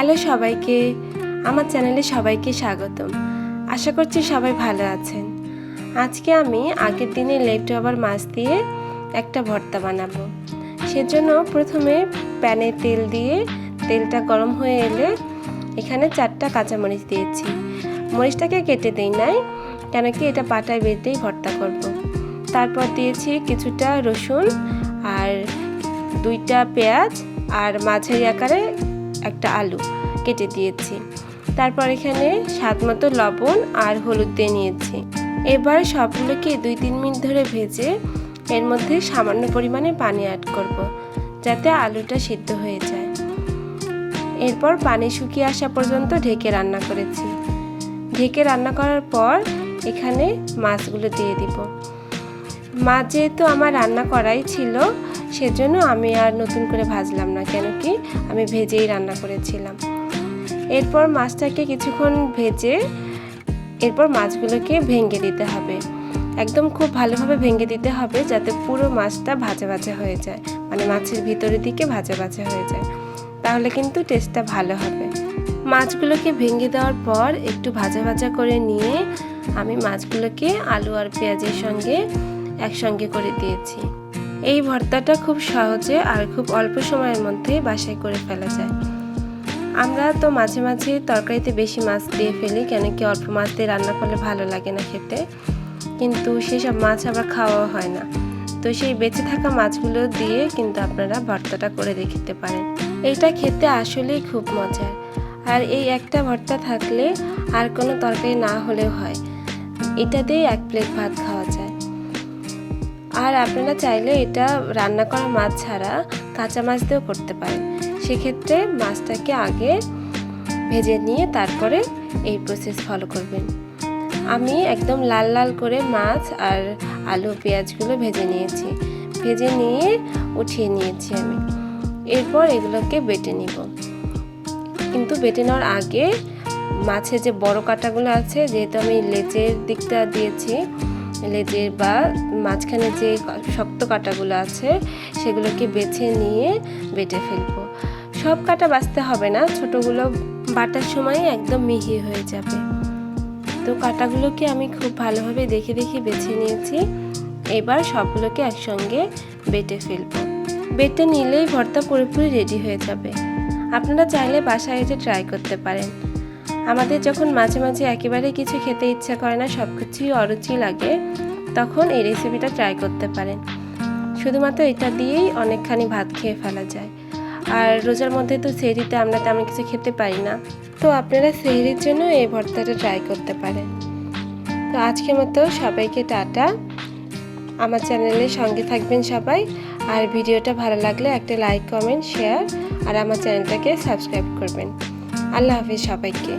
Hello সবাইকে, আমার চ্যানেলে সবাইকে স্বাগতম। আশা করছি সবাই ভালো আছেন। আজকে আমি আগের দিনে লেফট ওভার মাছ দিয়ে একটা ভর্তা বানাবো। সেজন্য প্রথমে প্যানে তেল দিয়ে তেলটা গরম হয়ে এলে এখানে চারটা কাঁচামরিচ দিয়েছি। মরিচটাকে কেটে দিই নাই কেন কি এটা পাটায় বেঁধেই ভর্তা করব। তারপর দিয়েছি কিছুটা রসুন আর দুইটা পেঁয়াজ আর মাঝারি আকারে একটা আলু কেটে দিয়েছি। তারপর এখানে স্বাদ মতো লবণ আর হলুদ দিয়ে নিয়েছি। এবার সবগুলোকে দুই তিন মিনিট ধরে ভেজে এর মধ্যে সামান্য পরিমাণে পানি অ্যাড করব, যাতে আলুটা সিদ্ধ হয়ে যায়। এরপর পানি শুকিয়ে আসা পর্যন্ত ঢেকে রান্না করেছি। ঢেকে রান্না করার পর এখানে মাছগুলো দিয়ে দিব। মাছ যেহেতু আমার রান্না করাই ছিল সেজন্য আমি আর নতুন করে ভাজলাম না, কেন কি আমি ভেজেই রান্না করেছিলাম। এরপর মাছটাকে কিছুক্ষণ ভেজে এরপর মাছগুলোকে ভেঙে দিতে হবে। একদম খুব ভালোভাবে ভেঙে দিতে হবে যাতে পুরো মাছটা ভাজা ভাজা হয়ে যায় মানে মাছের ভিতরের দিকে ভাজা ভাজা হয়ে যায়। তাহলে কিন্তু টেস্টটা ভালো হবে। মাছগুলোকে ভেঙে দেওয়ার পর একটু ভাজা ভাজা করে নিয়ে আমি মাছগুলোকে আলু আর পেঁয়াজের সঙ্গে একসঙ্গে করে দিয়েছি। এই ভর্তাটা খুব সহজে আর খুব অল্প সময়ের মধ্যে বাসায় করে ফেলা যায়। আমরা তো মাঝে মাঝে তরকারিতে বেশি মাছ দিয়ে ফেলি কেন কি অল্প মাছ দিয়ে রান্না করলে ভালো লাগে না খেতে। কিন্তু সেসব মাছ আবার খাওয়া হয় না। তো সেই বেঁচে থাকা মাছগুলো দিয়ে কিন্তু আপনারা ভর্তাটা করে দেখতে পারেন। এইটা খেতে আসলেই খুব মজার আর এই একটা ভর্তা থাকলে আর কোনো তরকারি না হলেও হয়। এটা দিয়ে এক প্লেট ভাত খাওয়া যায়। আর আপনারা চাইলে এটা রান্না করা মাছ ছাড়া কাঁচা মাছ দিয়েও করতে পারেন। সেক্ষেত্রে মাছটাকে আগে ভেজে নিয়ে তারপরে এই প্রসেস ফলো করবেন। আমি একদম লাল লাল করে মাছ আর আলু, পেঁয়াজগুলো ভেজে নিয়েছি। ভেজে নিয়ে উঠিয়ে নিয়েছি আমি। এরপর এগুলোকে বেটে নিব। কিন্তু বেটে নেওয়ার আগে মাছের যে বড় কাটাগুলো আছে, যেহেতু আমি লেজের দিকটা দিয়েছি লেজের বা মাঝখানে যে শক্ত কাটাগুলো আছে, সেগুলোকে বেছে নিয়ে বেটে ফেলব। সব কাটা বাঁচতে হবে না, ছোটোগুলো বাটার সময় একদম মিহি হয়ে যাবে। তো কাটাগুলোকে আমি খুব ভালোভাবে দেখে দেখে বেছে নিয়েছি। এবার সবগুলোকে একসঙ্গে বেটে ফেলব। বেটে নিলেই ভর্তা পুরোপুরি রেডি হয়ে যাবে। আপনারা চাইলে বাসায় এসে ট্রাই করতে পারেন। আমাদের যখন মাঝে মাঝে একেবারে কিছু খেতে ইচ্ছা করে না সব কিছুই অরুচি লাগে, তখন এই রেসিপিটা ট্রাই করতে পারেন। শুধুমাত্র এটা দিয়েই অনেকখানি ভাত খেয়ে ফেলা যায়। আর রোজার মধ্যে তো সেহরিতে আমরা তেমন কিছু খেতে পারি না। তো আপনারা সেহরির জন্য এই ভর্তাটা ট্রাই করতে পারেন। তো আজকের মতো সবাইকে টাটা। আমার চ্যানেলের সঙ্গে থাকবেন সবাই। আর ভিডিওটা ভালো লাগলে একটা লাইক কমেন্ট শেয়ার আর আমার চ্যানেলটাকে সাবস্ক্রাইব করবেন। আল্লাহ হাফিজ সবাইকে।